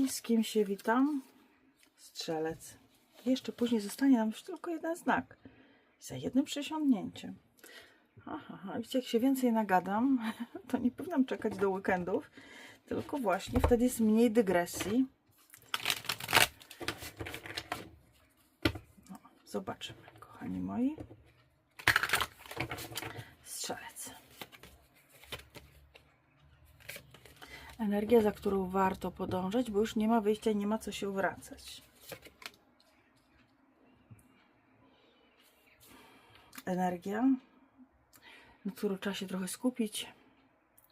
I z kim się witam? Strzelec. Jeszcze później zostanie nam już tylko jeden znak. Za jednym przesiądnięciem. Aha, aha. widzicie, jak się więcej nagadam, to nie powinnam czekać do weekendów, tylko właśnie wtedy jest mniej dygresji. No, zobaczymy, kochani moi. Strzelec. Energia, za którą warto podążać, bo już nie ma wyjścia nie ma co się wracać. Energia, na którą trzeba się trochę skupić,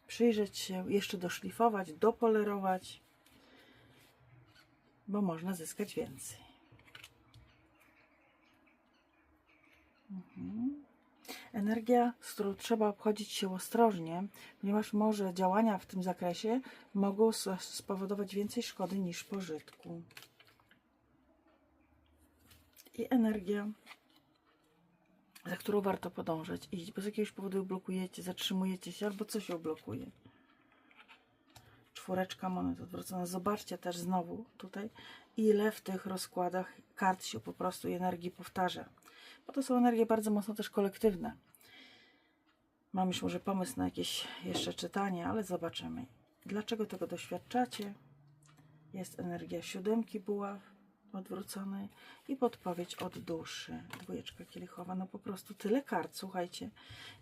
przyjrzeć się, jeszcze doszlifować, dopolerować, bo można zyskać więcej. Energia, z którą trzeba obchodzić się ostrożnie, ponieważ może działania w tym zakresie mogą spowodować więcej szkody niż pożytku. I energia, za którą warto podążać, iść, bo z jakiegoś powodu blokujecie, zatrzymujecie się, albo coś ją blokuje. Czwóreczka monet odwrócona. Zobaczcie też znowu tutaj, ile w tych rozkładach kart się po prostu energii powtarza. Bo to są energie bardzo mocno też kolektywne. Mam już może pomysł na jakieś jeszcze czytanie, ale zobaczymy. Dlaczego tego doświadczacie? Jest energia siódemki buław odwróconej i podpowiedź od duszy. Dwójeczka kielichowa. No po prostu tyle kart, słuchajcie.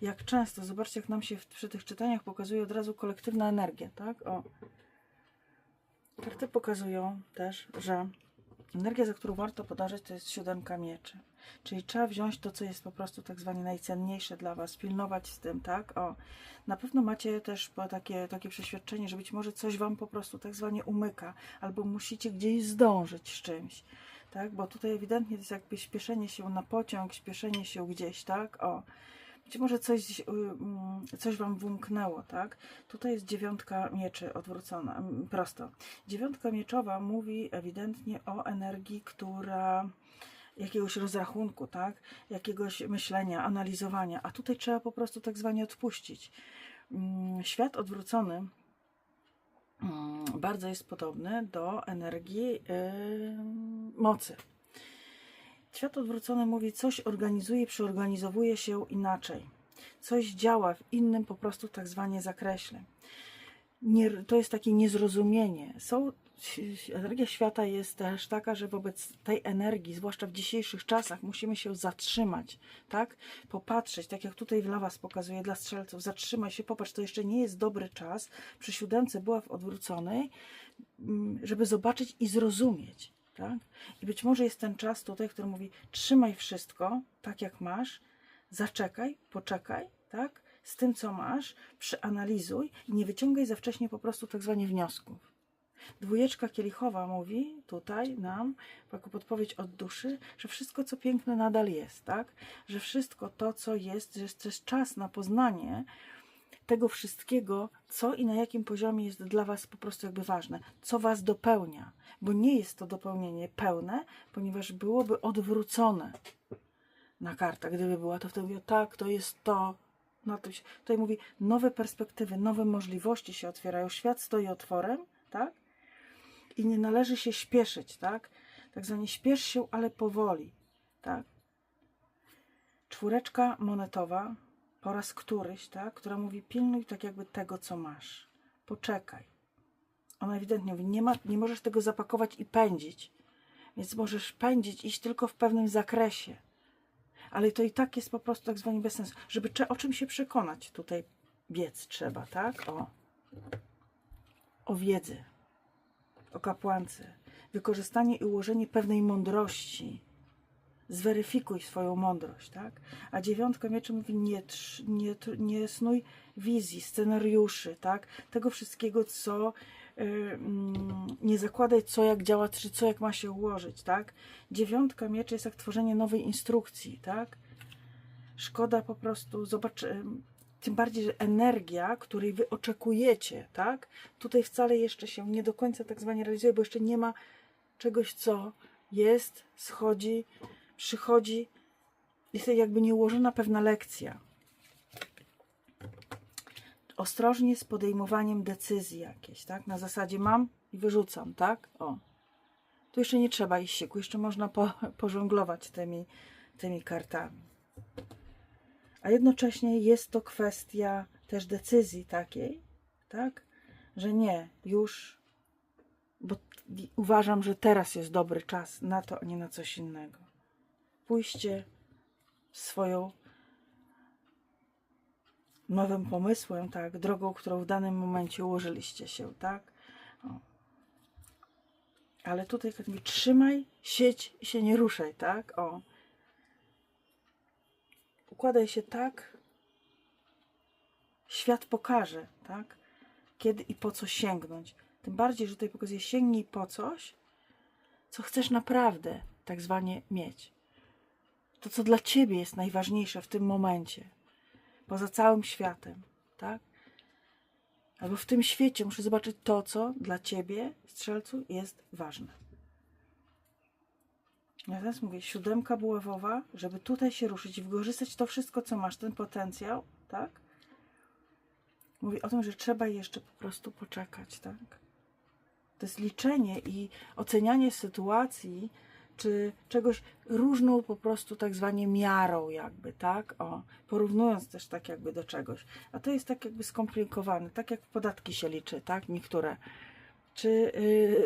Jak często, zobaczcie jak nam się w, przy tych czytaniach pokazuje od razu kolektywna energia, tak? O. Karty pokazują też, że energia, za którą warto podążać, to jest siódemka mieczy. Czyli trzeba wziąć to, co jest po prostu tak zwane najcenniejsze dla Was, pilnować z tym, tak? O, na pewno macie też takie, takie przeświadczenie, że być może coś Wam po prostu tak zwanie umyka, albo musicie gdzieś zdążyć z czymś, tak? Bo tutaj ewidentnie to jest jakby śpieszenie się na pociąg, śpieszenie się gdzieś, tak? O, być może coś, y, mm, coś Wam wymknęło, tak? Tutaj jest dziewiątka mieczy odwrócona, mm, prosto. Dziewiątka mieczowa mówi ewidentnie o energii, która jakiegoś rozrachunku, tak? Jakiegoś myślenia, analizowania, a tutaj trzeba po prostu tak zwanie odpuścić. Mm, Świat odwrócony bardzo jest podobny do energii yy, mocy. Świat odwrócony mówi, coś organizuje, przeorganizowuje się inaczej. Coś działa w innym po prostu tak zwanie zakreśle. Nie, to jest takie niezrozumienie. Są, energia świata jest też taka, że wobec tej energii, zwłaszcza w dzisiejszych czasach, musimy się zatrzymać, tak? Popatrzeć, tak jak tutaj dla Was pokazuje, dla strzelców, zatrzymaj się, popatrz, to jeszcze nie jest dobry czas. Przy siódemce była w odwróconej, mm, żeby zobaczyć i zrozumieć, tak? I być może jest ten czas tutaj, który mówi, trzymaj wszystko tak jak masz, zaczekaj, poczekaj, tak? Z tym, co masz, przeanalizuj i nie wyciągaj za wcześnie po prostu tak zwanie wniosków. Dwójeczka kielichowa mówi tutaj nam, jako podpowiedź od duszy, że wszystko, co piękne, nadal jest, tak? Że wszystko to, co jest, że jest też czas na poznanie tego wszystkiego, co i na jakim poziomie jest dla Was po prostu jakby ważne, co Was dopełnia, bo nie jest to dopełnienie pełne, ponieważ byłoby odwrócone na kartach. Gdyby była to wtedy mówiła, tak, to jest to. Na tym się, tutaj mówi, nowe perspektywy, nowe możliwości się otwierają. Świat stoi otworem, tak? I nie należy się śpieszyć, tak? Tak zwanie śpiesz się, ale powoli, tak? Czwóreczka monetowa, po raz któryś, tak? Która mówi, pilnuj tak jakby tego, co masz. Poczekaj. Ona ewidentnie mówi, nie, ma, nie możesz tego zapakować i pędzić. Więc możesz pędzić, iść tylko w pewnym zakresie ale to i tak jest po prostu tak zwany bez sensu. Żeby o czym się przekonać, tutaj biec trzeba, tak? O, o wiedzy, o kapłance, wykorzystanie i ułożenie pewnej mądrości. Zweryfikuj swoją mądrość, tak? A dziewiątka mieczy mówi nie, nie, nie snuj wizji, scenariuszy, tak? Tego wszystkiego, co nie zakładaj, co jak działa, czy co jak ma się ułożyć, tak? Dziewiątka mieczy jest jak tworzenie nowej instrukcji, tak? Szkoda po prostu, zobacz, ym, tym bardziej, że energia, której wy oczekujecie, tak? Tutaj wcale jeszcze się nie do końca tak zwanie realizuje, bo jeszcze nie ma czegoś, co jest, schodzi, przychodzi. Jest jakby nieułożona pewna lekcja. Ostrożnie z podejmowaniem decyzji jakiejś, tak? Na zasadzie mam, i wyrzucam, tak? O. Tu jeszcze nie trzeba iść siku, jeszcze można po, pożonglować tymi, tymi kartami. A jednocześnie jest to kwestia też decyzji takiej, tak? Że nie, już, bo uważam, że teraz jest dobry czas na to, a nie na coś innego. Pójście swoją nowym pomysłem, tak, drogą, którą w danym momencie ułożyliście się, tak? O. Ale tutaj jak mówi, trzymaj, sieć i się nie ruszaj, tak? O. Układaj się tak, świat pokaże, tak? Kiedy i po co sięgnąć. Tym bardziej, że tutaj pokazuje sięgnij po coś, co chcesz naprawdę tak zwanie mieć. To, co dla ciebie jest najważniejsze w tym momencie poza całym światem, tak? Albo w tym świecie muszę zobaczyć to, co dla ciebie, strzelcu, jest ważne. Ja teraz mówię, siódemka buławowa, żeby tutaj się ruszyć i wykorzystać to wszystko, co masz, ten potencjał, tak? Mówi o tym, że trzeba jeszcze po prostu poczekać, tak? To jest liczenie i ocenianie sytuacji, czy czegoś różną po prostu tak zwanie miarą jakby, tak? O, porównując też tak jakby do czegoś. A to jest tak jakby skomplikowane, tak jak podatki się liczy, tak? Niektóre. Czy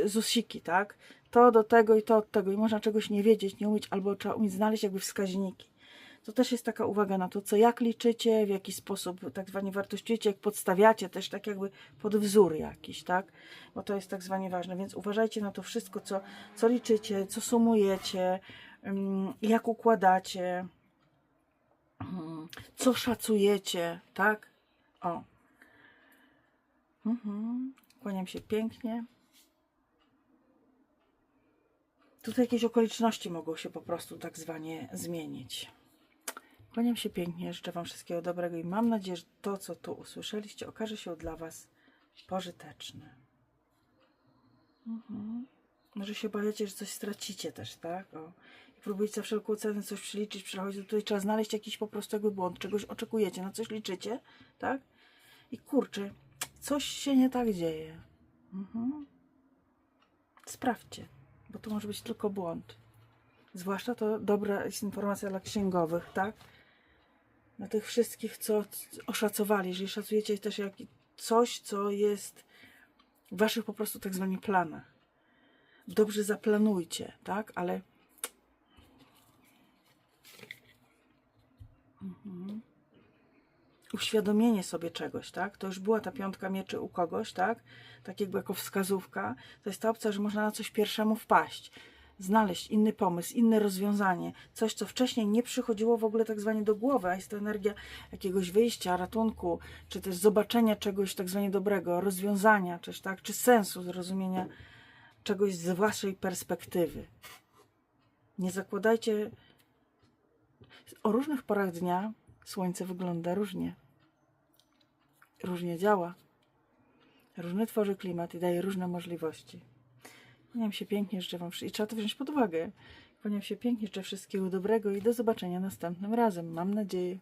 yy, ZUSiki, tak? To do tego i to od tego i można czegoś nie wiedzieć, nie umieć, albo trzeba umieć znaleźć jakby wskaźniki. To też jest taka uwaga na to, co jak liczycie, w jaki sposób tak zwanie wartościujecie, jak podstawiacie też tak jakby pod wzór jakiś, tak? Bo to jest tak zwanie ważne, więc uważajcie na to wszystko, co, co liczycie, co sumujecie, ym, jak układacie, ym, co szacujecie, tak? O. Mhm. Kłaniam się pięknie. Tutaj jakieś okoliczności mogą się po prostu tak zwanie zmienić. Kłaniam się pięknie, życzę Wam wszystkiego dobrego i mam nadzieję, że to, co tu usłyszeliście, okaże się dla Was pożyteczne. Mhm. Może się obawiacie, że coś stracicie też, tak? O. I próbujecie za wszelką cenę coś przeliczyć, przechodzić. Tutaj trzeba znaleźć jakiś po jakby błąd, czegoś oczekujecie, na coś liczycie, tak? I kurczę, coś się nie tak dzieje. Mhm. Sprawdźcie, bo to może być tylko błąd. Zwłaszcza to dobra jest informacja dla księgowych, tak? Dla tych wszystkich, co oszacowali, jeżeli szacujecie też jak coś, co jest w waszych po prostu tak zwanych planach. Dobrze zaplanujcie, tak? Ale Mhm. uświadomienie sobie czegoś, tak? To już była ta piątka mieczy u kogoś, tak? Tak jakby jako wskazówka. To jest ta opcja, że można na coś pierwszemu wpaść. Znaleźć inny pomysł, inne rozwiązanie. Coś, co wcześniej nie przychodziło w ogóle tak zwanie do głowy, a jest to energia jakiegoś wyjścia, ratunku, czy też zobaczenia czegoś tak zwanie dobrego, rozwiązania, czy, tak? czy sensu zrozumienia czegoś z waszej perspektywy. Nie zakładajcie. O różnych porach dnia słońce wygląda różnie. Różnie działa. Różny tworzy klimat i daje różne możliwości. Kłaniam się pięknie, życzę Wam i trzeba to wziąć pod uwagę. Kłaniam się pięknie, życzę wszystkiego dobrego i do zobaczenia następnym razem. Mam nadzieję.